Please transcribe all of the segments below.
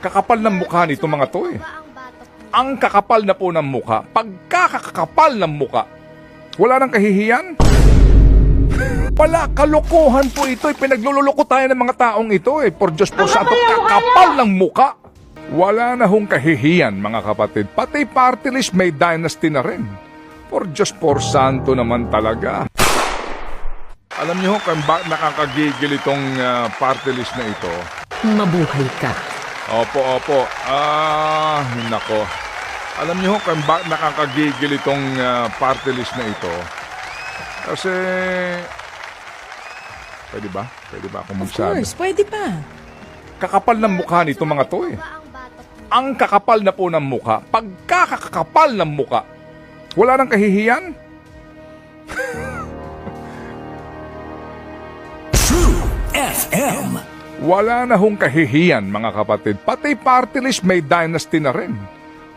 Kakapal ng mukha nito mga to eh. Ang kakapal na po ng mukha, pagkakakapal ng mukha, wala nang kahihiyan. Wala, kalokohan po ito. eh. Pinaglululoko tayo ng mga taong ito eh. Por Diyos po sa kakapal ng mukha. Wala na hong kahihiyan mga kapatid. Pati party list may dynasty na rin. Por Diyos por santo naman talaga. Alam niyo ho kung bakit nakakagigil itong ah, party list na ito? Mabuhay ka. Opo, opo. Ah, nako. Alam niyo ho kung bakit nakakagigil itong ah, party list na ito? Kasi... Pwede ba? Pwede ba akong Of magsabi? course, pwede pa. Kakapal ng mukha nito mga to eh. Ang kakapal na po ng mukha, pagkakakapal ng mukha, wala nang kahihiyan. FM. Wala na hong kahihiyan mga kapatid. Pati party list may dynasty na rin.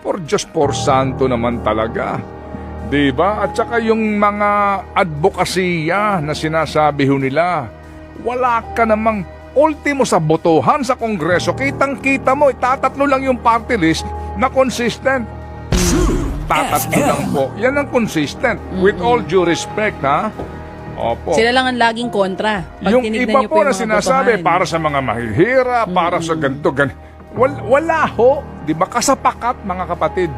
Por Diyos por santo naman talaga. Diba? At saka yung mga advokasya na sinasabi ho nila, wala ka namang ultimo sa botohan sa kongreso. Kitang-kita mo, itatatlo lang yung party list na consistent. Tatatlo lang po. Yan ang consistent. With all due respect, ha? Opo. Sila lang ang laging kontra. Pag yung iba niyo po na sinasabi botohan. para sa mga mahihira, para sa ganito, gan wala, wala ho. Di ba? Kasapakat, mga kapatid.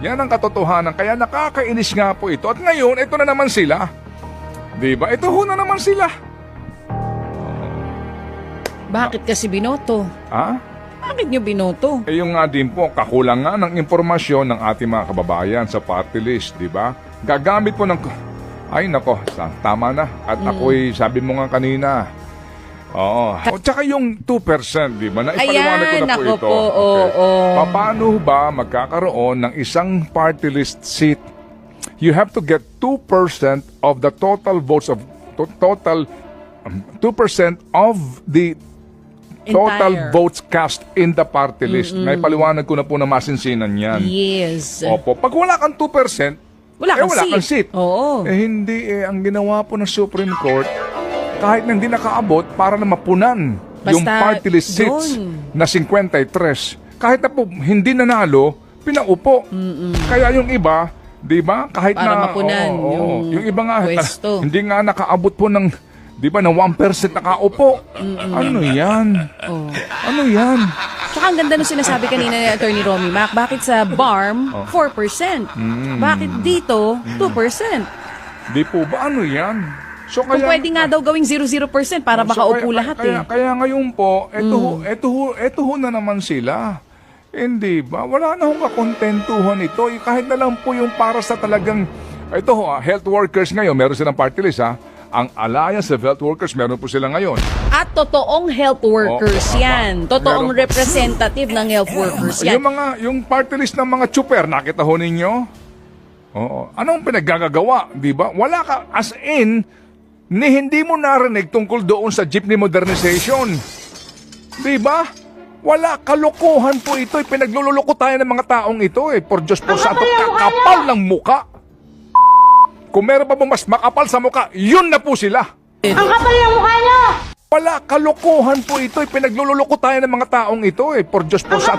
Yan ang katotohanan. Kaya nakakainis nga po ito. At ngayon, ito na naman sila. Di ba? Ito ho na naman sila. Bakit kasi binoto? Ha? Bakit niyo binoto? Eh yung nga din po, kakulangan ng impormasyon ng ating mga kababayan sa party list, di ba? Gagamit po ng... Ay nako, tama na. At Mm. ako'y, sabi mo nga kanina, Oo. O tsaka yung 2%, di ba? Na ipaliwanag ko na po ito. po, oo, oo. Paano ba magkakaroon ng isang party list seat? You have to get 2% of the total votes of to- total um, 2% of the total Entire. votes cast in the party list. May paliwanag ko na po na masinsinan yan. Yes. Opo. Pag wala kang 2%, Wala eh, kang wala seat. kang seat. Oo. Eh hindi eh, ang ginawa po ng Supreme Court, kahit na hindi nakaabot para na mapunan yung Basta party list seats yun. na 53, kahit na po hindi nanalo, pinaupo. Kaya yung iba, di ba, kahit Para na... mapunan oo, oo. yung yung iba nga, pwesto. hindi nga nakaabot po ng, di ba, ng 1% nakaupo. Ano yan? Oh. Ano yan? Tsaka ang ganda nung sinasabi kanina ni Attorney Romy Mac, bakit sa BARM, Oh. 4%? Mm. Bakit dito, 2%? Di po ba? Ano yan? So, Kung pwede nga daw gawing 0-0% para So, makaupo kaya, lahat kaya, eh. Kaya ngayon po, eto, ho, eto, ho, eto ho na naman sila. Hindi ba? Wala na hong kakontentuhan ito. Eh, Kahit na lang po yung para sa talagang, ito ho, ah, health workers ngayon, meron silang party list ha. Ang Alliance of Health Workers, meron po sila ngayon. At totoong health workers Oo, yan. tama. Totoong Meron po. representative ng health workers yan. Yung mga, yung party list ng mga chuper, nakita ho ninyo? Oo. Anong pinaggagawa, di ba? Wala ka, as in, ni hindi mo narinig tungkol doon sa jeepney modernization. Di ba? Wala, kalokohan po ito. eh. Pinaglululoko tayo ng mga taong ito eh. Por Diyos po sa kakapal ng muka. Kung meron pa bang mas makapal sa muka, yun na po sila. Ang kapal ng mukha niyo! Wala, kalokohan po ito eh. Pinaglululoko tayo ng mga taong ito eh. Por Diyos po sa